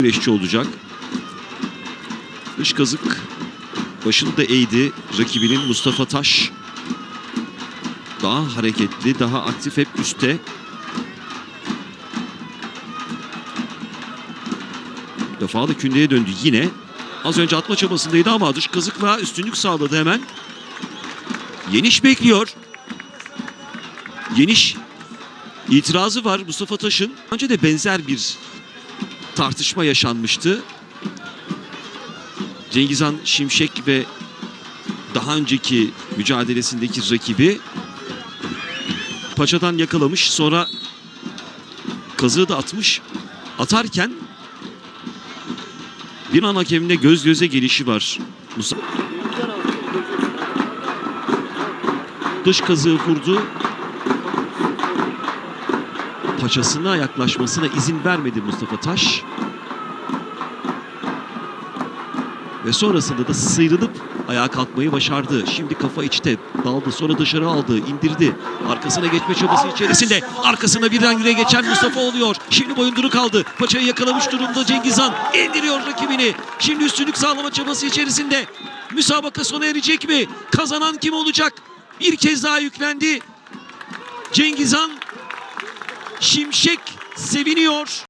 güreşçi olacak. Dış kazık başını da eğdi rakibinin Mustafa Taş. Daha hareketli, daha aktif hep üstte. Bir defa da kündeye döndü yine. Az önce atma çabasındaydı ama dış kazıkla üstünlük sağladı hemen. Yeniş bekliyor. Yeniş itirazı var Mustafa Taş'ın. Önce de benzer bir tartışma yaşanmıştı. Cengizhan Şimşek ve daha önceki mücadelesindeki rakibi paçadan yakalamış. Sonra kazığı da atmış. Atarken bir an hakemine göz göze gelişi var. Mustafa dış kazığı vurdu. Paçasına yaklaşmasına izin vermedi Mustafa Taş. Ve sonrasında da sıyrılıp ayağa kalkmayı başardı. Şimdi kafa içte daldı sonra dışarı aldı indirdi. Arkasına geçme çabası içerisinde arkasına birden yüreğe geçen Mustafa oluyor. Şimdi boyunduruk kaldı. Paçayı yakalamış durumda Cengizhan. indiriyor rakibini. Şimdi üstünlük sağlama çabası içerisinde. Müsabaka sona erecek mi? Kazanan kim olacak? Bir kez daha yüklendi. Cengizhan Şimşek seviniyor.